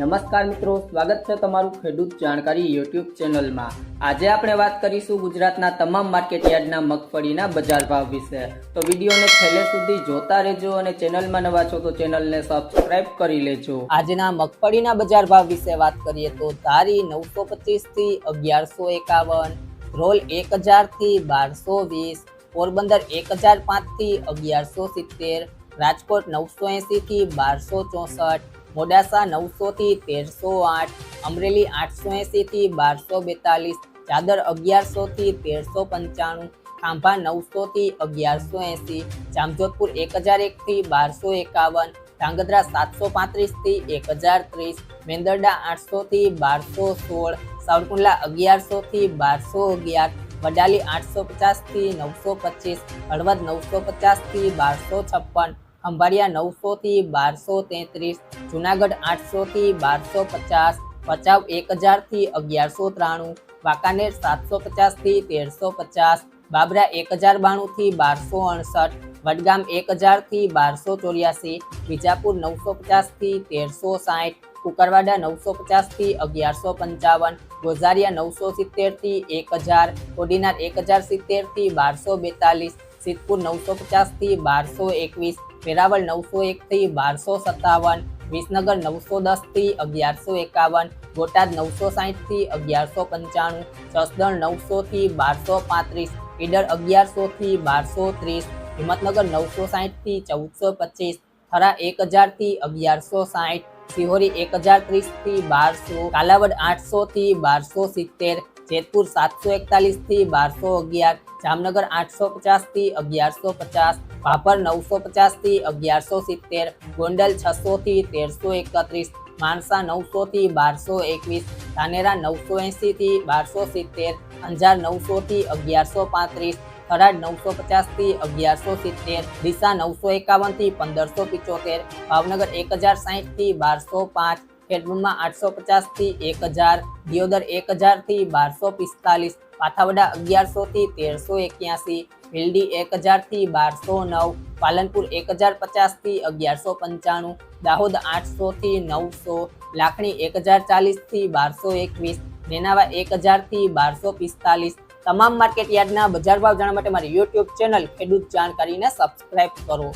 નમસ્કાર મિત્રો, સ્વાગત છે તમારું ખેડૂત જાણકારી યુટ્યુબ ચેનલમાં. આજે આપણે વાત કરીશું ગુજરાતના તમામ માર્કેટ યાર્ડના મગફળીના બજાર ભાવ વિશે. તો વિડીયોને છેલ્લે સુધી જોતા રહેજો અને ચેનલમાં નવા છો તો ચેનલને સબસ્ક્રાઇબ કરી લેજો. આજના મગફળીના બજાર ભાવ વિશે વાત કરીએ તો ધારી નવસો પચીસથી અગિયારસો એકાવન, રોલ એક હજારથી બારસો વીસ, પોરબંદર એક હજાર પાંચથી અગિયારસો સિત્તેર, રાજકોટ નવસો એંસીથી બારસો ચોસઠ મોડાસા નવસો થી તેરસો આઠ, અમરેલી આઠસો એંસીથી બારસો બેતાલીસ, ચાદર અગિયારસો થી તેરસો પંચાણું, ખાંભા નવસો થી અગિયારસો એંસી, જામજોધપુર એક હજાર એક થી બારસો એકાવન, ધાંગધ્રા સાતસો પાંત્રીસથી એક હજાર ત્રીસ, મેંદરડા આઠસો થી બારસો સોળ, સાવરકુંડલા અગિયારસો થી બારસો અગિયાર, વડાલી આઠસો પચાસથી નવસો પચીસ, હળવદ નવસો પચાસથી બારસો છપ્પન અંબાડિયા નવસો થી બારસો તેત્રીસ, જુનાગઢ આઠસો થી બારસો પચાસ, ભચાઉ એક હજારથી અગિયારસો ત્રાણું, વાંકાનેર સાતસો પચાસથી તેરસો પચાસ, બાબરા એક હજાર બાણું થી બારસો અડસઠ, વડગામ એક હજારથી બારસો ચોર્યાસી, વિજાપુર નવસો પચાસથી તેરસો સાઠ, કુકરવાડા નવસો પચાસથી અગિયારસો પંચાવન, ગોઝારિયા નવસો સિત્તેરથી એક હજાર કોડીનાર એક હજાર સિત્તેરથી બારસો બેતાલીસ, સિદ્ધપુર નવસો પચાસથી બારસો એકવીસ વેરાવળ નવસો એક થી બારસો સત્તાવન, વિસનગર નવસો દસથી અગિયારસો એકાવન, બોટાદ નવસો સાઠથી અગિયારસો પંચાણું, જસદણ નવસો થી બારસો પાંત્રીસ, ઈડર અગિયારસો થી બારસો ત્રીસ, હિંમતનગર નવસો સાઠથી ચૌદસો પચીસ, થરા એક હજારથી અગિયારસો સાઠ સિહોરી એક હજાર ત્રીસથી બારસો, કાલાવડ આઠસો થી બારસો સિત્તેર જેતપુર સાતસો એકતાલીસથી બારસો અગિયાર, જામનગર આઠસો પચાસથી અગિયારસો પચાસ, ભાભર નવસો પચાસથી અગિયારસો સિત્તેર, ગોંડલ છસો થી તેરસો એકત્રીસ, માણસા નવસો થી બારસો એકવીસ, ધાનેરા નવસો એંસી થી બારસો સિત્તેર, અંજાર નવસો થી અગિયારસો પાંત્રીસ, થરાદ નવસો પચાસથી અગિયારસો સિત્તેર, ડીસા નવસો એકાવનથી પંદરસો પિચોતેર, ભાવનગર એક હજાર સાહીઠથી બારસો પાંચ ખેડબ્રહ્મા આઠસો પચાસથી એક હજાર, દિયોદર એક હજારથી બારસો પિસ્તાલીસ પાથાવડા અગિયારસોથી તેરસો એક્યાસી ભીલડી એક હજારથી બારસો નવ, પાલનપુર એક હજાર પચાસથી અગિયારસો પંચાણું, દાહોદ આઠસોથી નવસો, લાખણી એક હજાર ચાલીસથી બારસો એકવીસ નેનાવા એક હજારથી બારસો પિસ્તાલીસ. તમામ માર્કેટ યાર્ડના બજાર ભાવ જાણવા માટે મારી યુટ્યુબ ચેનલ ખેડૂત જાણકારીને સબસ્ક્રાઇબ કરો.